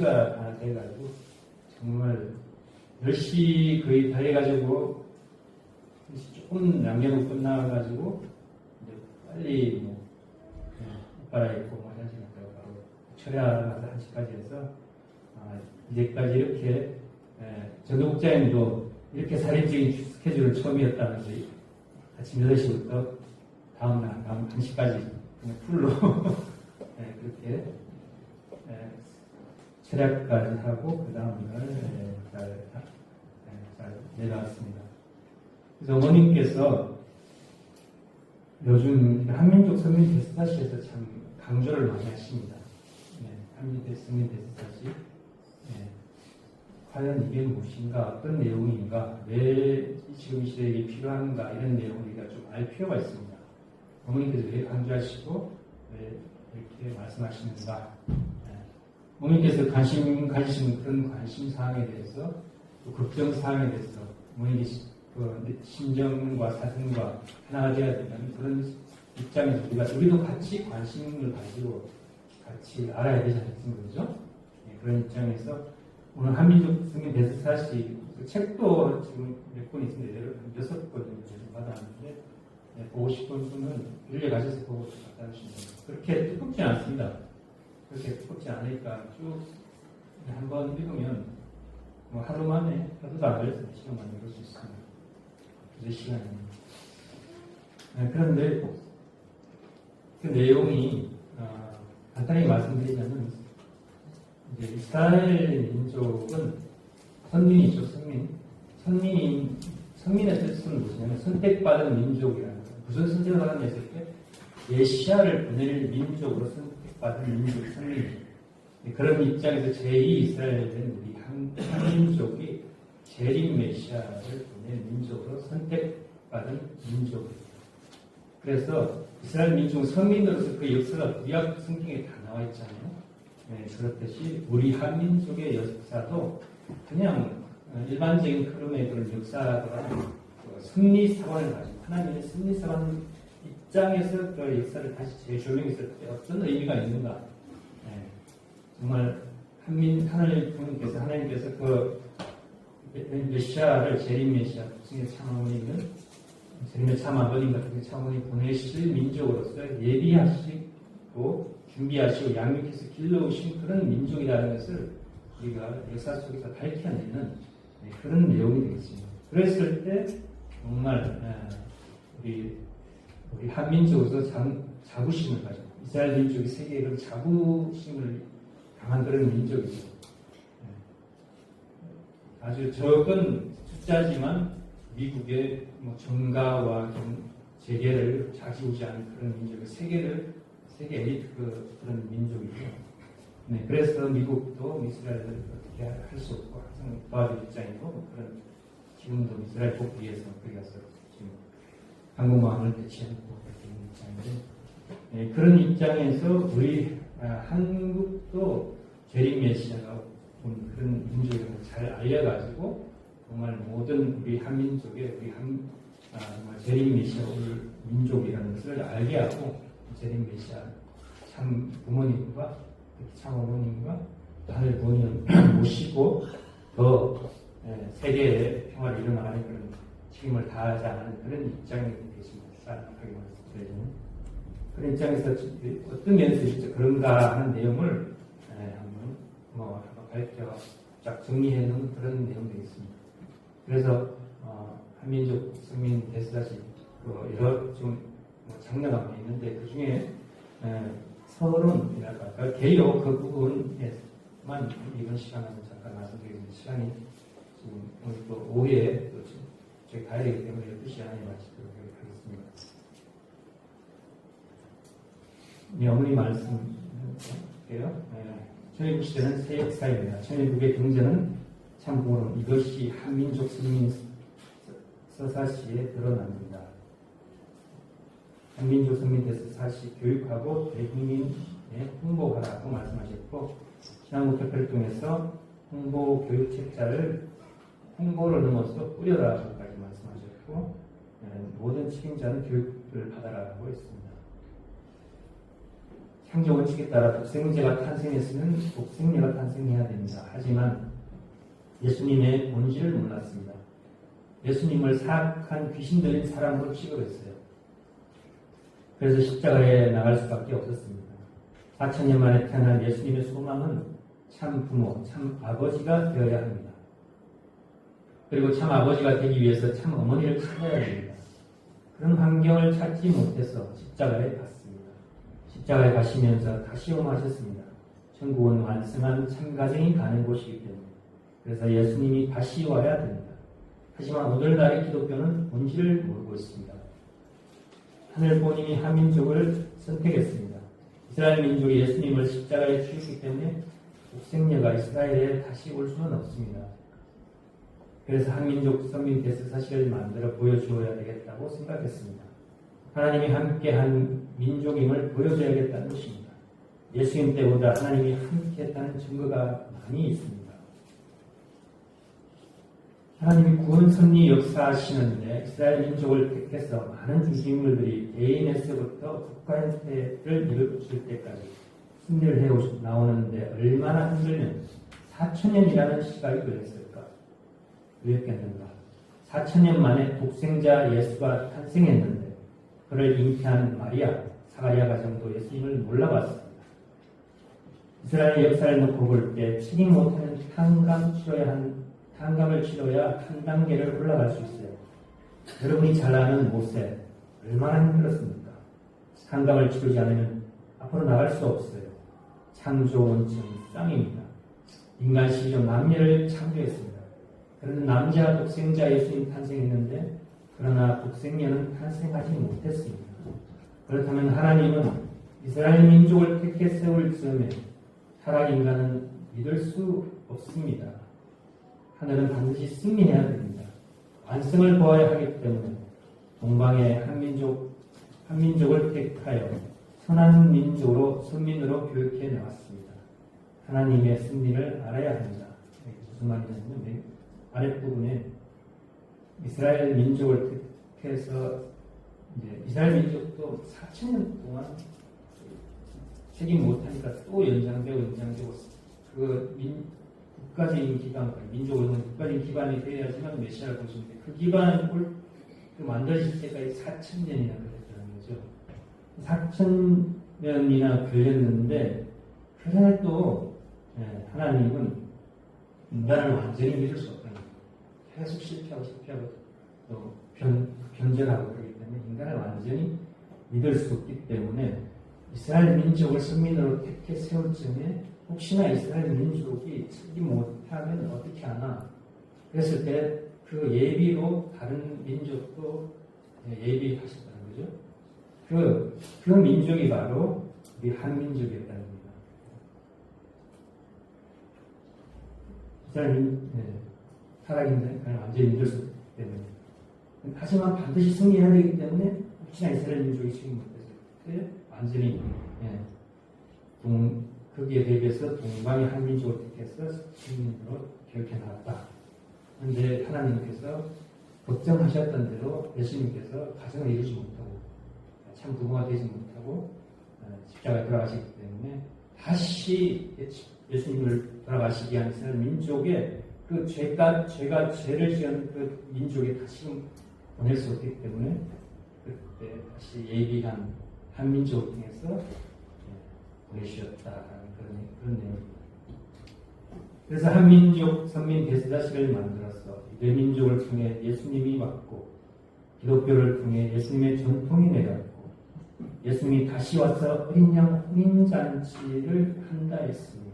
10시가 다 돼가지고 정말 10시 거의 다 해가지고 조금 남겨놓고 끝나가지고 이제 빨리 뭐 옷 갈아입고 뭐 화장실 갔다가 바로 철야가서 1시까지 해서 아, 이제까지 이렇게 예, 전도 국장님도 이렇게 살인적인 스케줄은 처음이었다면서 아침 8시부터 다음날 다음 1시까지 그냥 풀로 예, 그렇게 예, 철학까지 하고 그 다음날 예, 잘, 예, 잘 내려왔습니다. 그래서 어머님께서 요즘 한민족 서민 데스타시에서 참 강조를 많이 하십니다. 네, 한민족 서민 데스타시. 네, 과연 이게 무엇인가, 어떤 내용인가, 왜 지금 이 시대에 필요한가, 이런 내용을 우리가 좀 알 필요가 있습니다. 어머님께서 왜 강조하시고, 왜 이렇게 말씀하시는가. 네, 어머님께서 관심, 관심, 그런 관심 사항에 대해서, 또 걱정 사항에 대해서, 어머님이 그 심정과 사생과 하나가 되어야 되는 그런 입장에서 우리가 우리도 같이 관심을 가지고 같이 알아야 되지 않겠습니까? 그죠? 네, 그런 입장에서 오늘 한민족 승인 대사시 그 책도 지금 몇 권. 여러 여섯 권 정도 받았는데 네, 보고 싶은 분은 빌려 가셔서 보고 갖다 주시면. 그렇게 두껍지 않습니다. 그렇게 두껍지 않으니까 쭉 한번 읽으면 뭐 하루 만에 하루도 안 걸려서 시간 만에 읽을 수 있습니다. 몇 시간입니다. 네, 그런데 그 내용이 어, 간단히 말씀드리자면 이제 이스라엘 민족은 선민이죠, 선민. 선민이 선민의 뜻은 무엇이냐면 선택받은 민족이라는 거예요. 무슨 선택을 하느냐 했을 때 예시아를 보낼 민족으로 선택 받은 민족. 네, 그런 입장에서 제2 이스라엘은 우리 한, 한민족이 재림 메시아를 보낸 민족으로 선택받은 민족입니다. 그래서 이스라엘 민족 선민으로서 그 역사가 구약 성경에 다 나와 있잖아요. 네, 그렇듯이 우리 한민족의 역사도 그냥 일반적인 흐름의 그런 역사보다 그 승리 사관을 가지고 하나님의 승리 사관 입장에서 그 역사를 다시 재조명했을 때 어떤 의미가 있는가. 네, 정말 한민 하나님께서 하나님께서 그 메시아를 재림 메시아, 중에 참아버리는 재림의 참아버린 같은 참아버리 보내실 민족으로서 예비하시고 준비하시고 양육해서 길러오신 그런 민족이라는 것을 우리가 역사 속에서 밝혀내는 그런 내용이 되겠습니다. 그랬을 때 정말 우리 우리 한민족으로서 자 부심을 가지고 이스라엘 민족이 세계에 그런 자부심을 강한 그런 민족이죠. 아주 적은 숫자지만 미국의 뭐 정가와 재계를 좌지우지하는 그런 민족, 세계를 세계 에리트 그, 그런 민족이죠. 네, 그래서 미국도 이스라엘을 어떻게 할 수 없고 항상 도와줄 입장이고 그런 지금도 이스라엘 복귀해서 거기 가서 그렇게 있는 입장인데 네, 그런 입장에서 우리 아, 한국도 재림 메시아가 그런 민족을 잘 알려가지고 정말 모든 우리 한민족의 우리 한 아, 재림 메시아 올 민족이라는 것을 알게 하고 재림 메시아 참 부모님과 참 어머님과 다들 부모님 모시고 더 예, 세계의 평화를 일어나가는 그런 책임을 다하자는 그런 입장이 되십니다. 쌀하게 말씀드리면 그런 입장에서 어떤 면에서 그런가 하는 내용을 예, 한번 뭐 발표 쫙 정리해 놓은 그런 내용도 있습니다. 그래서 어, 한민족 승민 데스다시 그 여러 지금 뭐 장르가 있는데 그 중에 서론 랄까 개요 그 부분에만 이번 시간에 잠깐 말씀드리겠습니다. 시간이 지금 오늘 또 오후에 또 저희 가야 되기 때문에 12시 안에 마치도록 하겠습니다. 네, 어머니 말씀 할게요. 네. 천일국 시대는 새 역사입니다. 천일국의 경제는 참고로 이것이 한민족 승민 서사시에 드러납니다. 한민족 승민 대서 사시 교육하고 대국민에 홍보하라고 말씀하셨고 신한국 협회를 통해서 홍보 교육 책자를 홍보를 넘어서 뿌려라고까지 말씀하셨고 모든 책임자는 교육을 받아라고 했습니다. 창조 원칙에 따라 독생제가 탄생했으면 독생녀가 탄생해야 됩니다. 하지만 예수님의 본질을 몰랐습니다. 예수님을 사악한 귀신 들린 사람으로 취급했어요. 그래서 십자가에 나갈 수밖에 없었습니다. 4천년 만에 태어난 예수님의 소망은 참 부모, 참 아버지가 되어야 합니다. 그리고 참 아버지가 되기 위해서 참 어머니를 찾아야 됩니다. 그런 환경을 찾지 못해서 십자가에 갔습니다. 십자가에 가시면서 다시 오하셨습니다. 천국은 완성한 참 가정이 가는 곳이기 때문에 그래서 예수님이 다시 와야 됩니다. 하지만 오늘날의 기독교는 본질을 모르고 있습니다. 하늘 본인이 한민족을 선택했습니다. 이스라엘 민족이 예수님을 십자가에 죽였기 때문에 독생녀가 이스라엘에 다시 올 수는 없습니다. 그래서 한민족 선민 대스사실을 만들어 보여주어야 되겠다고 생각했습니다. 하나님이 함께한 민족임을 보여줘야겠다는 것입니다. 예수님 때보다 하나님이 함께했다는 증거가 많이 있습니다. 하나님이 구원 섭리 역사하시는데 이스라엘 민족을 택해서 많은 주주인물들이 개인에서부터 국가 형태를 이루어질 때까지 승리를 해 나오는데 얼마나 힘들면 4천년이라는 시각이 걸렸을까? 왜였겠는가? 4천년 만에 독생자 예수가 탄생했는데 그를 잉태한 마리아, 사가리아 가정도 예수님을 몰라봤습니다. 이스라엘 역사를 놓고 볼때 책임 못하는 탄감 치러야 한 탄감을 치러야 한 단계를 올라갈 수 있어요. 여러분이 잘 아는 모세 얼마나 힘들었습니까? 탄감을 치르지 않으면 앞으로 나갈 수 없어요. 창조 원천 쌍입니다. 인간 시조 남녀를 창조했습니다. 그런데 남자 독생자 예수님 탄생했는데 그러나 독생녀는 탄생하지 못했습니다. 그렇다면 하나님은 이스라엘 민족을 택해 세울 즈음에 타락 인간은 믿을 수 없습니다. 하늘은 반드시 승리해야 됩니다. 완성을 보아야 하기 때문에 동방의 한민족 한민족을 택하여 선한 민족으로 선민으로 교육해 나왔습니다. 하나님의 승리를 알아야 합니다. 무슨 말이냐면 아랫부분에 이스라엘 민족을 택해서 이제 이스라엘 민족도 4천 년 동안 책임 못하니까 또 연장되고 연장되고 그 민, 국가적인 기관, 민족으로는 국가적인 기반이 되어야지만 메시아를 보시는데 그 기반을 그 만들어질 때까지 4천 년이나 걸렸다는 거죠. 4천 년이나 걸렸는데 그 전에 또 예, 하나님은 인간을 완전히 믿을 수 거예요. 계속 실패하고 실패하고 또 변, 변절하고 그러기 때문에 인간을 완전히 믿을 수 없기 때문에 이스라엘 민족을 선민으로 택해 세울 즈음에 혹시나 이스라엘 민족이 쓰지 못하면 어떻게 하나 그랬을 때 그 예비로 다른 민족도 예비하셨다는 거죠. 그, 그 민족이 바로 우리 한민족이었다는 겁니다. 이스라엘 민, 네, 타락인데 완전히 없기 때문에. 하지만 반드시 승리해야 되기 때문에 혹시나 이스라엘 민족이 못했을 때 완전히 예, 동, 거기에 대비해서 동방의 한민족을 택해서 시민으로 기억해 나왔다. 그런데 하나님께서 걱정하셨던 대로 예수님께서 가정을 이루지 못하고 참 부모가 되지 못하고 어, 십자가에 돌아가시기 때문에 다시 예수님을 돌아가시기 위한 이스라엘 민족의 그 죄가 죄가 죄를 지은 그 민족에 다시금 보낼 수 없기 때문에 그때 다시 예비한 한민족을 통해서 예, 보내주셨다. 그런, 그런 내용입니다. 그래서 한민족 선민 대스다시를 만들어서 유대민족을 통해 예수님이 왔고 기독교를 통해 예수님의 전통이 내렸고 예수님이 다시 와서 어린 양 혼인잔치를 한다 했습니다.